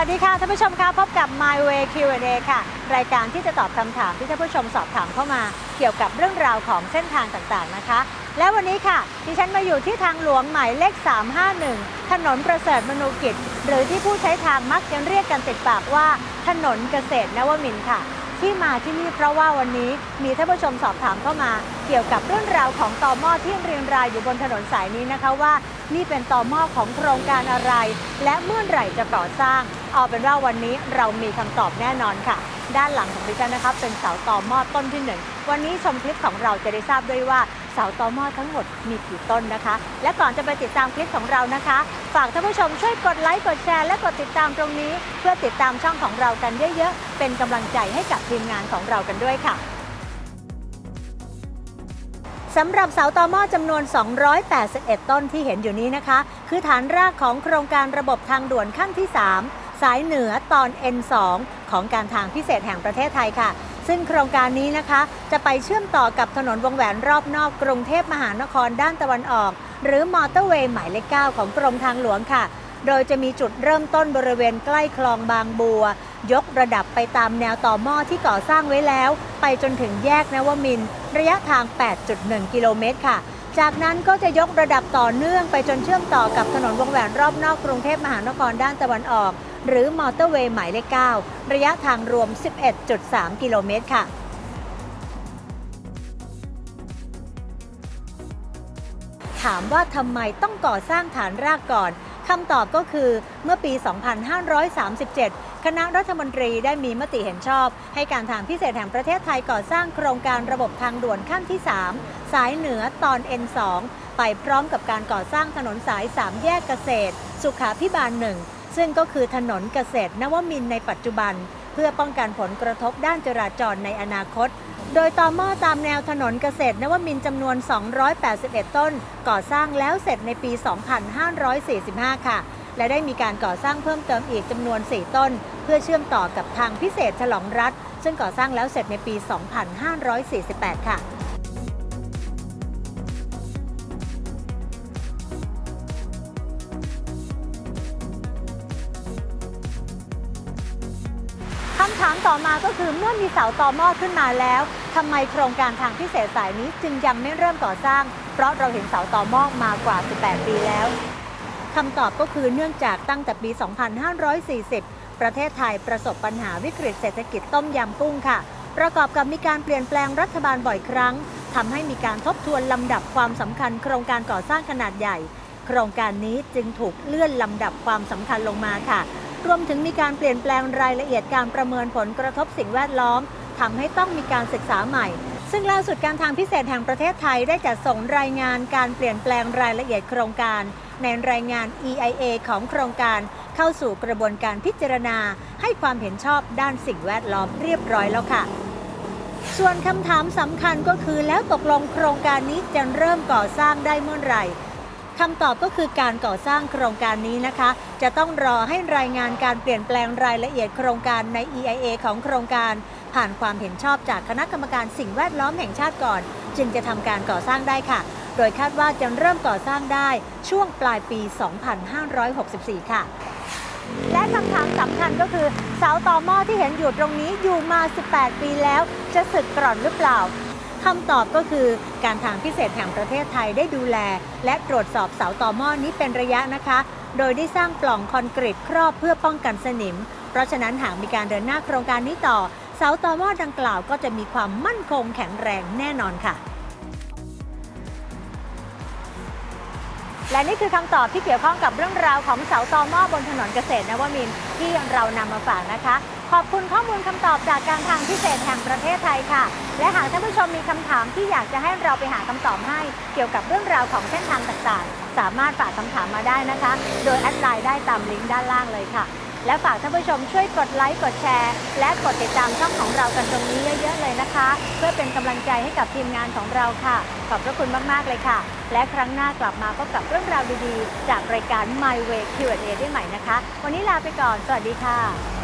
วัสดีค่ะท่านผู้ชมคะพบกับ My Way Q&A ค่ะ รายการที่จะตอบคำถามที่ท่านผู้ชมสอบถามเข้ามา เกี่ยวกับเรื่องราวของเส้นทางต่างๆนะคะ และวันนี้ค่ะดิฉันมาอยู่ที่ทางหลวงหมายเลข 351 ถนนประเสริฐมนูกิจ หรือที่ผู้ใช้ทางมักจะเรียกกันติดปากว่าถนนเกษตรนวมินทร์ค่ะ ที่มาที่นี่เพราะว่าวันนี้มีท่านผู้ชมสอบถามเข้ามา เกี่ยวกับเรื่องราวของต่อหม้อที่เรียงรายอยู่บนถนนสายนี้นะคะว่า นี่เป็นต่อหม้อของโครงการอะไร และเมื่อไหร่จะก่อสร้าง เอาเป็นว่าวันนี้เรามีคำตอบแน่นอนค่ะ ด้านหลังของดิฉันนะครับเป็นเสาตอหม้อต้นที่หนึ่งวันนี้ชมคลิปของเราจะได้ทราบด้วยว่าเสาตอหม้อทั้งหมดมีกี่ต้นนะคะ และก่อนจะไปติดตามคลิปของเรานะคะ ฝากท่านผู้ชมช่วยกดไลค์กดแชร์และกดติดตามตรงนี้ เพื่อติดตามช่องของเรากันเยอะๆ เป็นกำลังใจให้กับทีมงานของเรากันด้วยค่ะสำหรับเสาตอหม้อจำนวน 281 ต้นที่เห็นอยู่นี้นะคะ คือฐานรากของโครงการระบบทางด่วนขั้นที่ 3 สายเหนือตอน N2 ของการทางพิเศษแห่งประเทศไทยค่ะ ซึ่งโครงการนี้นะคะ จะไปเชื่อมต่อกับถนนวงแหวนรอบนอกกรุงเทพมหานครด้านตะวันออก หรือมอเตอร์เวย์หมายเลข9ของกรมทางหลวงค่ะ โดยจะมีจุดเริ่มต้นบริเวณใกล้คลองบางบัว ยกระดับไปตามแนวต่อหม้อที่ก่อสร้างไว้แล้ว ไปจนถึงแยกนวมินทร์ระยะทาง 8.1 กิโลเมตรค่ะจากนั้นก็จะยกระดับต่อเนื่องไปจนเชื่อมต่อกับถนนวงแหวนรอบนอกกรุงเทพมหานครด้านตะวันออก หรือมอเตอร์เวย์หมายเลข 9 ระยะทางรวม 11.3 กิโลเมตรค่ะถามว่าทำไมต้องก่อสร้างฐานรากก่อน คำตอบก็คือเมื่อปี 2537 คณะรัฐมนตรีได้มีมติเห็นชอบ ให้การทางพิเศษแห่งประเทศไทยก่อสร้างโครงการระบบทางด่วนขั้นที่ 3 สายเหนือตอน N2 ไปพร้อมกับการก่อสร้างถนนสาย 3 แยกเกษตร สุขาพิบาลหนึ่ง ซึ่งก็คือถนนเกษตรนวมินในปัจจุบัน เพื่อป้องกันผลกระทบด้านจราจรในอนาคต โดยต่อหม้อตามแนวถนนเกษตรนวมินจำนวน 281 ต้น ก่อสร้างแล้วเสร็จในปี 2545 ค่ะ และได้มีการก่อสร้างเพิ่มเติมอีกจำนวน 4 ต้น เพื่อเชื่อมต่อกับทางพิเศษฉลองรัฐ ซึ่งก่อสร้างแล้วเสร็จในปี 2548 ค่ะ คำถามต่อมาก็คือเมื่อมีเสาต่อหม้อขึ้นมาแล้วทำไมโครงการทางพิเศษสายนี้จึงยังไม่เริ่มก่อสร้าง เพราะเราเห็นเสาต่อหม้อมากว่า 18 ปีแล้วคำตอบก็คือเนื่องจากตั้งแต่ปี 2540 ประเทศไทยประสบปัญหาวิกฤตเศรษฐกิจต้มยำกุ้งค่ะ ประกอบกับมีการเปลี่ยนแปลงรัฐบาลบ่อยครั้งทำให้มีการทบทวนลำดับความสำคัญ โครงการก่อสร้างขนาดใหญ่ โครงการนี้จึงถูกเลื่อนลำดับความสำคัญลงมาค่ะ รวมถึงมีการเปลี่ยนแปลงรายละเอียดการประเมินผลกระทบสิ่งแวดล้อมทำให้ต้องมีการศึกษาใหม่ ซึ่งล่าสุดการทางพิเศษแห่งประเทศไทยได้จัดส่งรายงานการเปลี่ยนแปลงรายละเอียดโครงการ ในรายงาน EIA ของโครงการ เข้าสู่กระบวนการพิจารณา ให้ความเห็นชอบด้านสิ่งแวดล้อมเรียบร้อยแล้วค่ะ ส่วนคำถามสำคัญก็คือแล้วตกลงโครงการนี้จะเริ่มก่อสร้างได้เมื่อไหร่ คำตอบก็คือการก่อสร้างโครงการนี้นะคะ จะต้องรอให้รายงานการเปลี่ยนแปลงรายละเอียดโครงการใน EIA ของโครงการ ผ่านความเห็นชอบจากคณะกรรมการสิ่งแวดล้อมแห่งชาติก่อน จึงจะทำการก่อสร้างได้ค่ะ โดยคาดว่าจะเริ่มก่อสร้างได้ช่วงปลายปี 2564 ค่ะและคำถามสำคัญก็คือเสาต่อหม้อที่เห็นอยู่ตรงนี้อยู่มา 18 ปีแล้ว จะสึกกร่อนหรือเปล่า คำตอบก็คือการทางพิเศษแห่งประเทศไทยได้ดูแล และตรวจสอบเสาต่อหม้อนี้เป็นระยะนะคะ โดยได้สร้างปล่องคอนกรีตครอบเพื่อป้องกันสนิม เพราะฉะนั้นหากมีการเดินหน้าโครงการนี้ต่อ เสาต่อหม้อดังกล่าวก็จะมีความมั่นคงแข็งแรงแน่นอนค่ะ และนี่คือคำตอบที่เกี่ยวข้องกับเรื่องราวของเสาตอหม้อบนถนนเกษตรนวมินที่เรานำมาฝากนะคะ ขอบคุณข้อมูลคำตอบจากการทางพิเศษแห่งประเทศไทยค่ะ และหากท่านผู้ชมมีคำถามที่อยากจะให้เราไปหาคำตอบให้เกี่ยวกับเรื่องราวของเส้นทางต่างๆ สามารถฝากคำถามมาได้นะคะ โดยแอดไลน์ได้ตามลิงก์ด้านล่างเลยค่ะ และฝากท่านผู้ชมช่วยกดไลค์กดแชร์ และกดติดตามช่องของเรากันตรงนี้เยอะๆเลยนะคะ เพื่อเป็นกำลังใจให้กับทีมงานของเราค่ะ ขอบพระคุณมากๆเลยค่ะ และครั้งหน้ากลับมาพบกับเรื่องราวดีๆ จากรายการ My Way Q&A ได้ใหม่นะคะ วันนี้ลาไปก่อน สวัสดีค่ะ